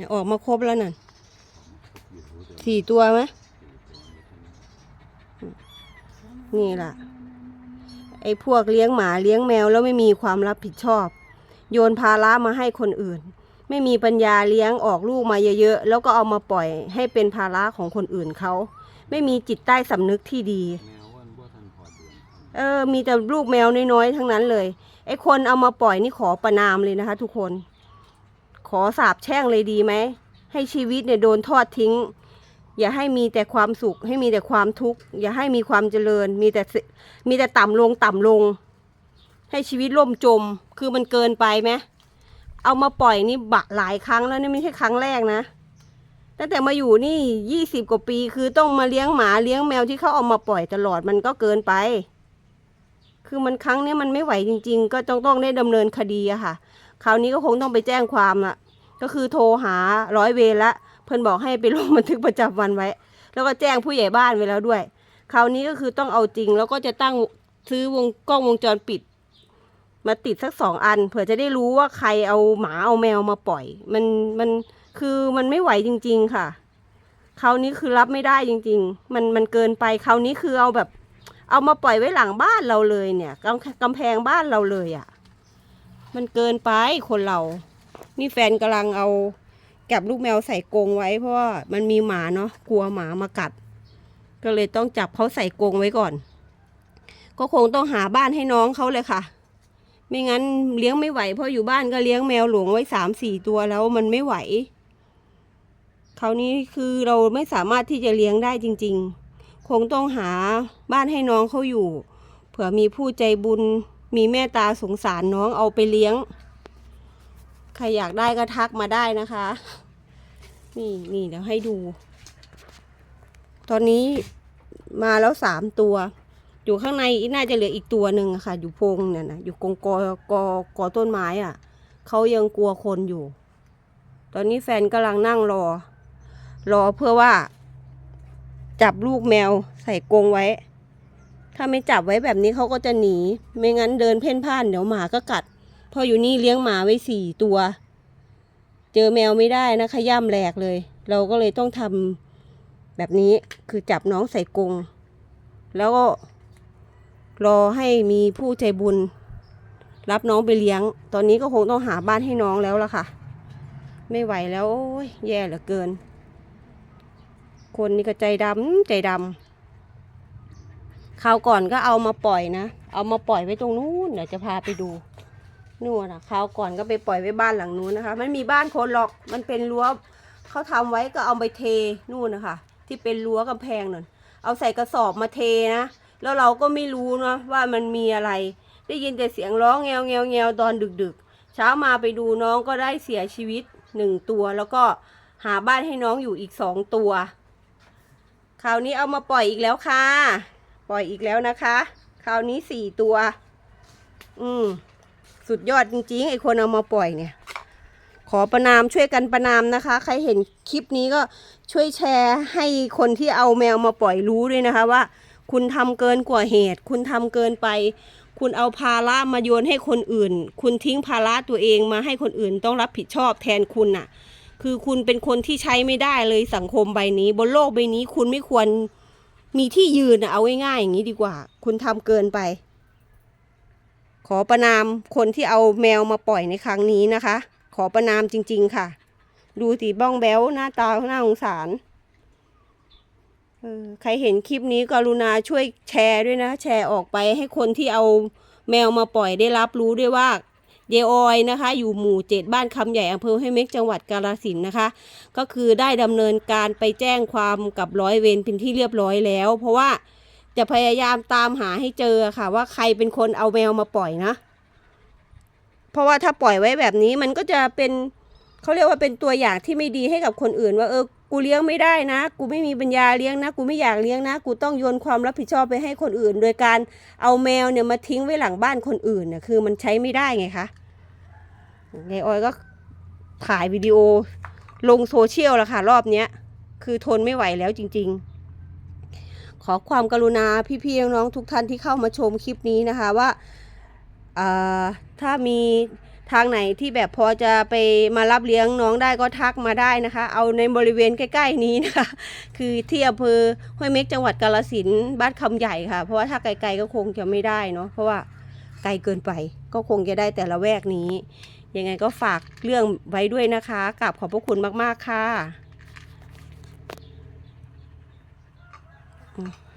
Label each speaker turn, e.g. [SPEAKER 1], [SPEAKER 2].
[SPEAKER 1] เนี่ยออกมาครบแล้วนั่นสี่ตัวไหมนี่ล่ะ ไอ้พวกเลี้ยงหมาเลี้ยงแมวแล้วไม่มีความรับผิดชอบ โยนภาระมาให้คนอื่น ไม่มีปัญญาเลี้ยงออกลูกมาเยอะๆ แล้วก็เอามาปล่อยให้เป็นภาระของคนอื่นเขาไม่มีจิตใต้สำนึกที่ดี
[SPEAKER 2] แมววันบ่ทันพอเดือน
[SPEAKER 1] เออ มีแต่ลูกแมวน้อยๆ ทั้งนั้นเลย ไอ้คนเอามาปล่อยนี่ขอประนามเลยนะคะทุกคน ขอสาบแช่งเลยดีไหม ให้ชีวิตเนี่ยโดนทอดทิ้ง อย่าให้มีแต่ความสุข ให้มีแต่ความทุกข์ อย่าให้มีความเจริญ มีแต่มีแต่ต่ำลงต่ำลง ให้ชีวิตล่มจม คือมันเกินไปไหมเอามาปล่อยนี่บะหลายครั้งแล้วนี่ไม่ใช่ครั้งแรกนะตั้งแต่มาอยู่นี่ยี่สิบกว่าปี คือต้องมาเลี้ยงหมาเลี้ยงแมวที่เขาเอามาปล่อยตลอดมันก็เกินไป คือมันครั้งนี้มันไม่ไหวจริง ๆ ก็ต้องต้องได้ดำเนินคดีอะค่ะ คราวนี้ก็คงต้องไปแจ้งความละ ก็คือโทรหาร้อยเวรละ เพื่อนบอกให้ไปลงบันทึกประจำวันไว้ แล้วก็แจ้งผู้ใหญ่บ้านไว้แล้วด้วย คราวนี้ก็คือต้องเอาจริง แล้วก็จะตั้งซื้อวงกล้องวงจรปิด มาติดสักสองอัน เผื่อจะได้รู้ว่าใครเอาหมาเอาแมวมาปล่อย มันมันคือมันไม่ไหวจริง ๆ ค่ะ คราวนี้คือรับไม่ได้จริง ๆ มันมันเกินไปคราวนี้คือเอาแบบ เอามาปล่อยไว้หลังบ้านเราเลยเนี่ยกำกำแพงบ้านเราเลยอะ่ะ มันเกินไปคนเรา นี่แฟนกำลังเอาแกับลูกแมวใส่กรงไว้ เพราะว่ามันมีหมาเนาะกลัวหมามากัด ก็เลยต้องจับเขาใส่กรงไว้ก่อน ก็คงต้องหาบ้านให้น้องเขาเลยค่ะ ไม่งั้นเลี้ยงไม่ไหว เพราะอยู่บ้านก็เลี้ยงแมวหลวงไว้สามสี่ตัวแล้วมันไม่ไหวคราวนี้คือเราไม่สามารถที่จะเลี้ยงได้จริง ๆ คงต้องหาบ้านให้น้องเขาอยู่ เผื่อมีผู้ใจบุญมีเมตตาสงสารน้องเอาไปเลี้ยง ใครอยากได้ก็ทักมาได้นะคะ นี่นี่เดี๋ยวให้ดู ตอนนี้มาแล้วสามตัว อยู่ข้างในน่าจะเหลืออีกตัวหนึ่งค่ะ อยู่โพงเนี่ยนะอยู่กงกอกอกอต้นไม้อะเขายังกลัวคนอยู่ ตอนนี้แฟนกำลังนั่งรอ รอเพื่อว่า จับลูกแมวใส่กรงไว้ ถ้าไม่จับไว้แบบนี้เขาก็จะหนี ไม่งั้นเดินเพ่นพ่านเดี๋ยวหมาก็กัด พออยู่นี่เลี้ยงหมาไว้สี่ตัว เจอแมวไม่ได้นะขย่ำแหลกเลย เราก็เลยต้องทำแบบนี้คือจับน้องใส่กรงแล้วก็รอให้มีผู้ใจบุญ รับน้องไปเลี้ยง ตอนนี้ก็คงต้องหาบ้านให้น้องแล้วล่ะค่ะ ไม่ไหวแล้วโอ้ยแย่เหลือเกิน คนนี่ก็ใจดำใจดำคราวก่อนก็เอามาปล่อยนะ เอามาปล่อยไว้ตรงนู้นเดี๋ยวจะพาไปดู นู่นนะคราวก่อนก็ไปปล่อยไว้บ้านหลังนู้นนะคะ มันมีบ้านคนหรอกมันเป็นรั้วเขาทำไว้ก็เอาไปเทนู่นนะคะที่เป็นรั้วกำแพงนั่นเอาใส่กระสอบมาเทนะแล้วเราก็ไม่รู้นะว่ามันมีอะไร ได้ยินแต่เสียงร้องแงวแงวแงวตอนดึกๆ เช้ามาไปดูน้องก็ได้เสียชีวิตหนึ่งตัว แล้วก็หาบ้านให้น้องอยู่อีกสองตัว คราวนี้เอามาปล่อยอีกแล้วค่ะ ปล่อยอีกแล้วนะคะ คราวนี้สี่ตัว อืม สุดยอดจริงๆไอคนเอามาปล่อยเนี่ย ขอประนามช่วยกันประนามนะคะ ใครเห็นคลิปนี้ก็ช่วยแชร์ให้คนที่เอาแมวมาปล่อยรู้ด้วยนะคะว่า คุณทำเกินกว่าเหตุ คุณทำเกินไป คุณเอาภาระมาโยนให้คนอื่น คุณทิ้งภาระตัวเองมาให้คนอื่นต้องรับผิดชอบแทนคุณน่ะ คือคุณเป็นคนที่ใช้ไม่ได้เลยสังคมใบนี้ บนโลกใบนี้คุณไม่ควรมีที่ยืนเอาง่ายๆอย่างนี้ดีกว่า คุณทำเกินไป ขอประนามคนที่เอาแมวมาปล่อยในครั้งนี้นะคะ ขอประนามจริง ๆ ค่ะ ดูสีบ้องแบ้วหน้าตาหน้าสงสารออใครเห็นคลิปนี้กรุณาช่วยแชร์ด้วยนะ แชร์ออกไปให้คนที่เอาแมวมาปล่อยได้รับรู้ด้วยว่าเยออยนะคะ อยู่หมู่เจ็ดบ้านคำใหญ่อำเภอให้เม็กจังหวัดกาฬสินนะคะ ก็คือได้ดำเนินการไปแจ้งความกับร้อยเวรเป็นที่เรียบร้อยแล้ว เพราะว่า จะพยายามตามหาให้เจอค่ะ ว่าใครเป็นคนเอาแมวมาปล่อยนะ เพราะว่าถ้าปล่อยไว้แบบนี้มันก็จะเป็นเขาเรียกว่าเป็นตัวอย่างที่ไม่ดีให้กับคนอื่น ว่าเออกูเลี้ยงไม่ได้นะ กูไม่มีปัญญาเลี้ยงนะ กูไม่อยากเลี้ยงนะ กูต้องโยนความรับผิดชอบไปให้คนอื่น โดยการเอาแมวเนี่ยมาทิ้งไว้หลังบ้านคนอื่นเนี่ยคือมันใช้ไม่ได้ไงคะยายออยก็ถ่ายวิดีโอลงโซเชียลแล้วค่ะรอบเนี้ย คือทนไม่ไหวแล้วจริง ๆ ขอความกรุณาพี่ๆน้องๆทุกท่านที่เข้ามาชมคลิปนี้นะคะว่าถ้ามีทางไหนที่แบบพอจะไปมารับเลี้ยงน้องได้ก็ทักมาได้นะคะ เอาในบริเวณใกล้ ๆ นี้นะคะ คือที่อำเภอห้วยเม็กจังหวัดกาฬสินบ้านคำใหญ่ค่ะ เพราะว่าถ้าไกลๆก็คงจะไม่ได้เนาะเพราะว่าไกลเกินไปก็คงจะได้แต่ละแวกนี้ ยังไงก็ฝากเรื่องไว้ด้วยนะคะกราบขอบพระคุณมากๆค่ะ อืม